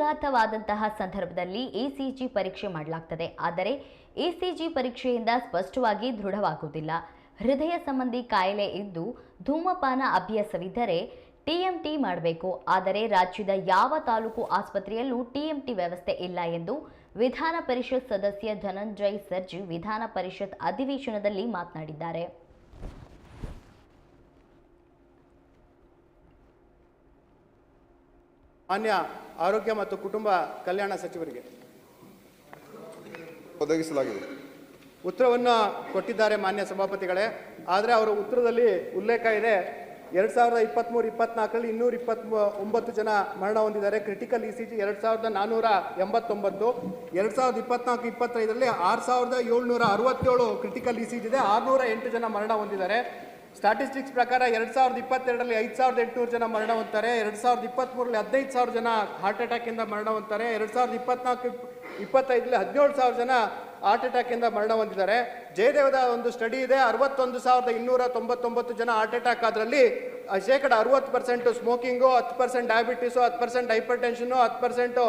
ಹೃದಯಘಾತವಾದಂತಹ ಸಂದರ್ಭದಲ್ಲಿ ಎಸಿಜಿ ಪರೀಕ್ಷೆ ಮಾಡಲಾಗ್ತದೆ. ಆದರೆ ಎಸಿಜಿ ಪರೀಕ್ಷೆಯಿಂದ ಸ್ಪಷ್ಟವಾಗಿ ದೃಢವಾಗುವುದಿಲ್ಲ. ಹೃದಯ ಸಂಬಂಧಿ ಕಾಯಿಲೆ ಇದ್ದು ಧೂಮಪಾನ ಅಭ್ಯಾಸವಿದ್ದರೆ ಟಿಎಂಟಿ ಮಾಡಬೇಕು. ಆದರೆ ರಾಜ್ಯದ ಯಾವ ತಾಲೂಕು ಆಸ್ಪತ್ರೆಯಲ್ಲೂ ಟಿಎಂಟಿ ವ್ಯವಸ್ಥೆ ಇಲ್ಲ ಎಂದು ವಿಧಾನ ಪರಿಷತ್ ಸದಸ್ಯ ಧನಂಜಯ್ ಸರ್ಜಿ ವಿಧಾನ ಪರಿಷತ್ ಅಧಿವೇಶನದಲ್ಲಿ ಮಾತನಾಡಿದ್ದಾರೆ. ಮಾನ್ಯ ಆರೋಗ್ಯ ಮತ್ತು ಕುಟುಂಬ ಕಲ್ಯಾಣ ಸಚಿವರಿಗೆ ಒದಗಿಸಲಾಗಿದೆ. ಉತ್ತರವನ್ನು ಕೊಟ್ಟಿದ್ದಾರೆ ಮಾನ್ಯ ಸಭಾಪತಿಗಳೇ ಆದರೆ ಅವರ ಉತ್ತರದಲ್ಲಿ ಉಲ್ಲೇಖ ಇದೆ. ಎರಡು ಸಾವಿರದ ಇಪ್ಪತ್ತ್ಮೂರು ಇಪ್ಪತ್ನಾಲ್ಕರಲ್ಲಿ ಇನ್ನೂರ ಇಪ್ಪತ್ತ್ ಒಂಬತ್ತು ಜನ ಮರಣ ಹೊಂದಿದ್ದಾರೆ. ಕ್ರಿಟಿಕಲ್ ಇ ಸಿ ಜಿ ಎರಡು ಸಾವಿರದ ನಾನ್ನೂರ ಎಂಬತ್ತೊಂಬತ್ತು ಎರಡು ಸಾವಿರದ ಇಪ್ಪತ್ನಾಲ್ಕು ಇಪ್ಪತ್ತೈದರಲ್ಲಿ ಆರು ಸಾವಿರದ ಏಳ್ನೂರ ಅರವತ್ತೇಳು ಕ್ರಿಟಿಕಲ್ ಇ ಸಿ ಜಿ ಇದೆ. ಆರುನೂರ ಎಂಟು ಜನ ಮರಣ ಹೊಂದಿದ್ದಾರೆ. ಸ್ಟಾಟಿಸ್ಟಿಕ್ಸ್ ಪ್ರಕಾರ ಎರಡು ಸಾವಿರದ ಇಪ್ಪತ್ತೆರಡರಲ್ಲಿ ಐದು ಸಾವಿರದ ಎಂಟುನೂರು ಜನ ಮರಣ ಹೊಂತಾರೆ ಎರಡು ಸಾವಿರದ ಇಪ್ಪತ್ತ್ಮೂರಲ್ಲಿ ಹದಿನೈದು ಸಾವಿರ ಜನ ಹಾರ್ಟ್ ಅಟ್ಯಾಕಿಂದ ಮರಣ ಹೊಂತಾರೆ ಎರಡು ಸಾವಿರದ ಇಪ್ಪತ್ನಾಲ್ಕು, ಇಪ್ಪತ್ತೈದರಲ್ಲಿ ಹದಿನೇಳು ಸಾವಿರ ಜನ ಹಾರ್ಟ್ ಅಟ್ಯಾಕಿಂದ ಮರಣ ಹೊಂದಿದ್ದಾರೆ ಜಯದೇವದ ಒಂದು ಸ್ಟಡಿ ಇದೆ, ಅರವತ್ತೊಂದು ಸಾವಿರದ ಇನ್ನೂರ ತೊಂಬತ್ತೊಂಬತ್ತು ಜನ ಹಾರ್ಟ್ ಅಟ್ಯಾಕ್ ಅದರಲ್ಲಿ ಶೇಕಡ ಅರವತ್ತು ಪರ್ಸೆಂಟು ಸ್ಮೋಕಿಂಗು, ಹತ್ತು ಪರ್ಸೆಂಟ್ ಡಯಾಬಿಟೀಸು ಹತ್ತು ಪರ್ಸೆಂಟ್ ಹೈಪರ್ ಟೆನ್ಷನು ಹತ್ತು ಪರ್ಸೆಂಟು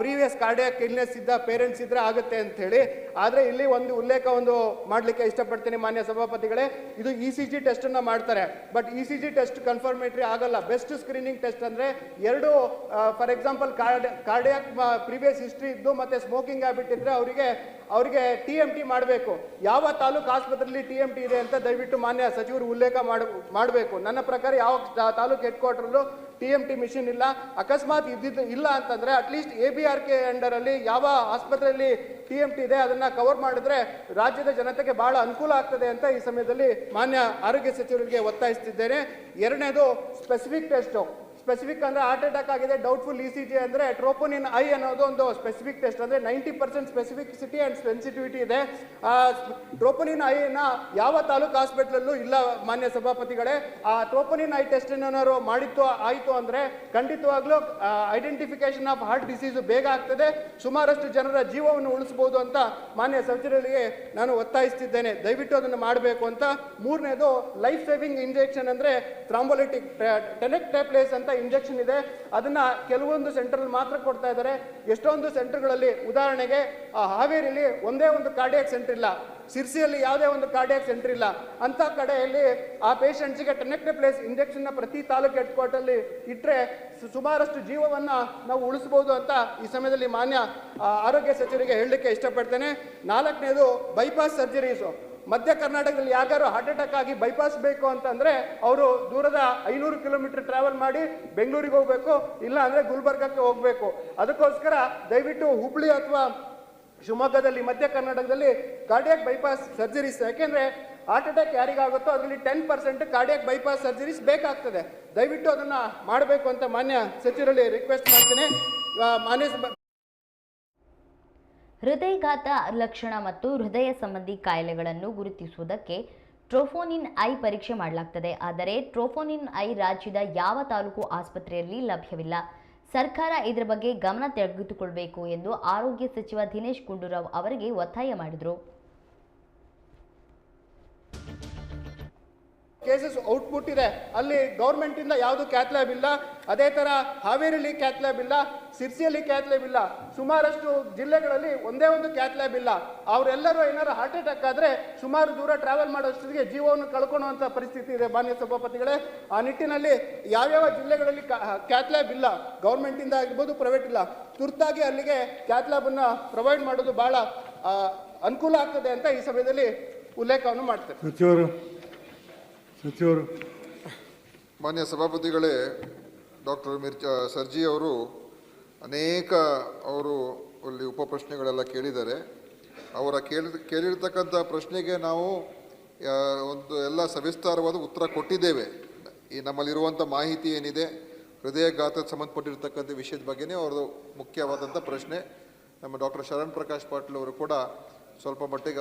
ಪ್ರೀವಿಯಸ್ ಕಾರ್ಡಿಯಾಕ್ ಇಲ್ನೆಸ್ ಇದ್ದ ಪೇರೆಂಟ್ಸ್ ಇದ್ರೆ ಆಗುತ್ತೆ ಅಂತ ಹೇಳಿ ಆದರೆ ಇಲ್ಲಿ ಒಂದು ಉಲ್ಲೇಖ ಒಂದು ಮಾಡಲಿಕ್ಕೆ ಇಷ್ಟಪಡ್ತೀನಿ ಮಾನ್ಯ ಸಭಾಪತಿಗಳೇ. ಇದು ಇ ಸಿ ಜಿ ಟೆಸ್ಟನ್ನು ಮಾಡ್ತಾರೆ. But E C G test confirmatory ಆಗಲ್ಲ. ಬೆಸ್ಟ್ ಸ್ಕ್ರೀನಿಂಗ್ ಟೆಸ್ಟ್ ಅಂದರೆ ಎರಡು for example card cardiac previous history ಇದ್ದು ಮತ್ತು ಸ್ಮೋಕಿಂಗ್ ಹ್ಯಾಬಿಟ್ ಇದ್ದರೆ ಅವರಿಗೆ ಅವರಿಗೆ ಟಿ ಎಂ ಟಿ ಮಾಡಬೇಕು. ಯಾವ ತಾಲೂಕು ಆಸ್ಪತ್ರೆಯಲ್ಲಿ ಟಿ ಎಂ ಟಿ ಇದೆ ಅಂತ ದಯವಿಟ್ಟು ಮಾನ್ಯ ಸಚಿವರು ಉಲ್ಲೇಖ ಮಾಡ, ಮಾಡಬೇಕು. ನನ್ನ ಪ್ರಕಾರ ಯಾವ taluk headquarter T M T machine ಇಲ್ಲ. ಅಕಸ್ಮಾತ್ ಇದ್ದಿದ್ದು ಇಲ್ಲ ಅಂತಂದ್ರೆ at least A B R K ಅಂಡರಲ್ಲಿ ಯಾವ ಆಸ್ಪತ್ರೆಯಲ್ಲಿ ಟಿ ಎಂ ಟಿ ಇದೆ ಅದನ್ನ ಕವರ್ ಮಾಡಿದ್ರೆ ರಾಜ್ಯದ ಜನತೆಗೆ ಬಹಳ ಅನುಕೂಲ ಆಗ್ತದೆ ಅಂತ ಈ ಸಮಯದಲ್ಲಿ ಮಾನ್ಯ ಆರೋಗ್ಯ ಸಚಿವರಿಗೆ ಒತ್ತಾಯಿಸ್ತಿದ್ದೇನೆ. ಎರಡನೇದು ಸ್ಪೆಸಿಫಿಕ್ ಟೆಸ್ಟು ಸ್ಪೆಸಿಫಿಕ್ ಅಂದ್ರೆ ಹಾರ್ಟ್ ಅಟ್ಯಾಕ್ ಆಗಿದೆ ಡೌಟ್ಫುಲ್ ಇ ಸಿ ಜಿ ಅಂದ್ರೆ ಟ್ರೋಪೋನಿನ್ ಐ ಅನ್ನೋದು ಒಂದು ಸ್ಪೆಸಿಫಿಕ್ ಟೆಸ್ಟ್ ಅಂದ್ರೆ ninety percent specificity and sensitivity ಇದೆ. ಟ್ರೋಪೋನ್ ಇನ್ ಐ ಐನ ಯಾವ ತಾಲೂಕು ಹಾಸ್ಪಿಟ್ಲಲ್ಲೂ ಇಲ್ಲ, ಮಾನ್ಯ ಸಭಾಪತಿಗಳೇ. ಆ ಟ್ರೋಪೋನಿನ್ ಐ ಟೆಸ್ಟ್ ಏನಾದ್ರು ಮಾಡಿತ್ತು, ಆಯಿತು ಅಂದ್ರೆ ಖಂಡಿತವಾಗ್ಲೂ ಐಡೆಂಟಿಫಿಕೇಶನ್ ಆಫ್ ಹಾರ್ಟ್ ಡಿಸೀಸ್ ಬೇಗ ಆಗ್ತದೆ. ಸುಮಾರಷ್ಟು ಜನರ ಜೀವವನ್ನು ಉಳಿಸಬಹುದು ಅಂತ ಮಾನ್ಯ ಸಚಿವರಿಗೆ ನಾನು ಒತ್ತಾಯಿಸ್ತಿದ್ದೇನೆ. ದಯವಿಟ್ಟು ಅದನ್ನು ಮಾಡಬೇಕು ಅಂತ. ಮೂರನೇದು ಲೈಫ್ ಸೇವಿಂಗ್ ಇಂಜೆಕ್ಷನ್ ಅಂದ್ರೆ ಥ್ರಾಂಬೋಲಿಟಿಕ್ ಟೆನೆಕ್ಟೇಪ್ಲೇಸ್ ಅಂತ ಇಂಜೆಕ್ಷನ್ ಇದೆ. ಅದನ್ನ ಕೆಲವೊಂದು ಸೆಂಟರ್ ಮಾತ್ರ ಕೊಡ್ತಾ ಇದ್ದಾರೆ. ಎಷ್ಟೊಂದು ಸೆಂಟರ್ಗಳಲ್ಲಿ ಉದಾಹರಣೆಗೆ, ಆ ಹಾವೇರಿಲಿ ಒಂದೇ ಒಂದು ಕಾರ್ಡಿಯಾಕ್ ಸೆಂಟರ್ ಇಲ್ಲ. ಸಿರ್ಸಿಯಲ್ಲಿ ಯಾವುದೇ ಒಂದು ಕಾರ್ಡಿಯಾಕ್ ಸೆಂಟರ್ ಇಲ್ಲ. ಅಂತ ಕಡೆಯಲ್ಲಿ ಆ ಪೇಷಂಟ್ಸ್ಗೆ ಟೆನೆಕ್ಟೇಪ್ಲೇಸ್ ಇಂಜೆಕ್ಷನ್ನ ಪ್ರತಿ ತಾಲೂಕು ಹೆಡ್ ಕ್ವಾರ್ಟರ್ಲಿ ಇಟ್ಟರೆ ಸುಮಾರಷ್ಟು ಜೀವವನ್ನ ನಾವು ಉಳಿಸ್ಬೋದು ಅಂತ ಈ ಸಮಯದಲ್ಲಿ ಮಾನ್ಯ ಆರೋಗ್ಯ ಸಚಿವರಿಗೆ ಹೇಳಲಿಕ್ಕೆ ಇಷ್ಟಪಡ್ತೇನೆ. ನಾಲ್ಕನೇದು ಬೈಪಾಸ್ ಸರ್ಜರೀಸು ಮಧ್ಯ ಕರ್ನಾಟಕದಲ್ಲಿ ಯಾರು ಹಾರ್ಟ್ ಅಟ್ಯಾಕ್ ಆಗಿ ಬೈಪಾಸ್ ಬೇಕು ಅಂತಂದ್ರೆ ಅವರು ದೂರದ ಐನೂರು ಕಿಲೋಮೀಟರ್ ಟ್ರಾವೆಲ್ ಮಾಡಿ ಬೆಂಗಳೂರಿಗೆ ಹೋಗ್ಬೇಕು, ಇಲ್ಲ ಅಂದ್ರೆ ಗುಲ್ಬರ್ಗಕ್ಕೆ ಹೋಗ್ಬೇಕು. ಅದಕ್ಕೋಸ್ಕರ ದಯವಿಟ್ಟು ಹುಬ್ಳಿ ಅಥವಾ ಶಿವಮೊಗ್ಗದಲ್ಲಿ, ಮಧ್ಯ ಕರ್ನಾಟಕದಲ್ಲಿ ಕಾರ್ಡಿಯಾಕ್ ಬೈಪಾಸ್ ಸರ್ಜರೀಸ್ ಯಾಕೆಂದ್ರೆ ಹಾರ್ಟ್ ಅಟ್ಯಾಕ್ ಯಾರಿಗಾಗುತ್ತೋ ಅದರಲ್ಲಿ ten percent cardiac bypass surgeries ಬೇಕಾಗ್ತದೆ. ದಯವಿಟ್ಟು ಅದನ್ನ ಮಾಡಬೇಕು ಅಂತ ಮಾನ್ಯ ಸಚಿವರಲ್ಲಿ ರಿಕ್ವೆಸ್ಟ್ ಮಾಡ್ತೀನಿ. ಮಾನ್ಯ ಹೃದಯಘಾತ ಲಕ್ಷಣ ಮತ್ತು ಹೃದಯ ಸಂಬಂಧಿ ಕಾಯಿಲೆಗಳನ್ನು ಗುರುತಿಸುವುದಕ್ಕೆ ಟ್ರೋಫೋನಿನ್ ಐ ಪರೀಕ್ಷೆ ಮಾಡಲಾಗ್ತದೆ. ಆದರೆ ಟ್ರೋಫೋನಿನ್ ಐ ರಾಜ್ಯದ ಯಾವ ತಾಲೂಕು ಆಸ್ಪತ್ರೆಯಲ್ಲಿ ಲಭ್ಯವಿಲ್ಲ. ಸರ್ಕಾರ ಇದರ ಬಗ್ಗೆ ಗಮನ ತೆಗೆದುಕೊಳ್ಳಬೇಕು ಎಂದು ಆರೋಗ್ಯ ಸಚಿವ ದಿನೇಶ್ ಗುಂಡೂರಾವ್ ಅವರಿಗೆ ಒತ್ತಾಯ ಮಾಡಿದರು. ಕೇಸಸ್ ಔಟ್ಪುಟ್ ಇದೆ. ಅಲ್ಲಿ ಗೌರ್ಮೆಂಟಿಂದ ಯಾವುದು ಕ್ಯಾತ್ ಲ್ಯಾಬ್ ಇಲ್ಲ, ಅದೇ ತರ ಹಾವೇರಿಲಿ ಕ್ಯಾತ್ ಲ್ಯಾಬ್ ಇಲ್ಲ, ಸಿರ್ಸಿಯಲ್ಲಿ ಕ್ಯಾತ್ ಲ್ಯಾಬ್ ಇಲ್ಲ, ಸುಮಾರಷ್ಟು ಜಿಲ್ಲೆಗಳಲ್ಲಿ ಒಂದೇ ಒಂದು ಕ್ಯಾತ್ ಲ್ಯಾಬ್ ಇಲ್ಲ. ಅವರೆಲ್ಲರೂ ಏನಾರು ಹಾರ್ಟ್ ಅಟ್ಯಾಕ್ ಆದ್ರೆ ಸುಮಾರು ದೂರ ಟ್ರಾವೆಲ್ ಮಾಡೋಷ್ಟೊತ್ತಿಗೆ ಜೀವವನ್ನು ಕಳ್ಕೊಳ್ಳುವಂತ ಪರಿಸ್ಥಿತಿ ಇದೆ ಮಾನ್ಯ ಸಭಾಪತಿಗಳೇ. ಆ ನಿಟ್ಟಿನಲ್ಲಿ ಯಾವ್ಯಾವ ಜಿಲ್ಲೆಗಳಲ್ಲಿ ಕ್ಯಾತ್ ಲ್ಯಾಬ್ ಇಲ್ಲ ಗೌರ್ಮೆಂಟಿಂದ ಆಗಿರ್ಬೋದು ಪ್ರೈವೇಟ್ ಇಲ್ಲ, ತುರ್ತಾಗಿ ಅಲ್ಲಿಗೆ ಕ್ಯಾತ್ ಲ್ಯಾಬನ್ನು ಪ್ರೊವೈಡ್ ಮಾಡೋದು ಬಹಳ ಅನುಕೂಲ ಆಗ್ತದೆ ಅಂತ ಈ ಸಮಯದಲ್ಲಿ ಉಲ್ಲೇಖವನ್ನು ಮಾಡ್ತೇನೆ ಸಚಿವರು. ಮಾನ್ಯ ಸಭಾಪತಿಗಳೇ, ಡಾಕ್ಟರ್ ಮಿರ್ಚ ಸರ್ಜಿ ಅವರು ಅನೇಕ ಅವರು ಅಲ್ಲಿ ಉಪ ಪ್ರಶ್ನೆಗಳೆಲ್ಲ ಕೇಳಿದ್ದಾರೆ. ಅವರ ಕೇಳಿ, ಕೇಳಿರ್ತಕ್ಕಂಥ ಪ್ರಶ್ನೆಗೆ ನಾವು ಒಂದು ಎಲ್ಲ ಸವಿಸ್ತಾರವಾದ ಉತ್ತರ ಕೊಟ್ಟಿದ್ದೇವೆ. ಈ ನಮ್ಮಲ್ಲಿರುವಂಥ ಮಾಹಿತಿ ಏನಿದೆ, ಹೃದಯಘಾತಕ್ಕೆ ಸಂಬಂಧಪಟ್ಟಿರ್ತಕ್ಕಂಥ ವಿಷಯದ ಬಗ್ಗೆನೇ ಅವ್ರದ್ದು ಮುಖ್ಯವಾದಂಥ ಪ್ರಶ್ನೆ. ನಮ್ಮ ಡಾಕ್ಟರ್ ಶರಣ್ ಪ್ರಕಾಶ್ ಪಾಟೀಲ್ ಅವರು ಕೂಡ ಸ್ವಲ್ಪ ಮಟ್ಟಿಗೆ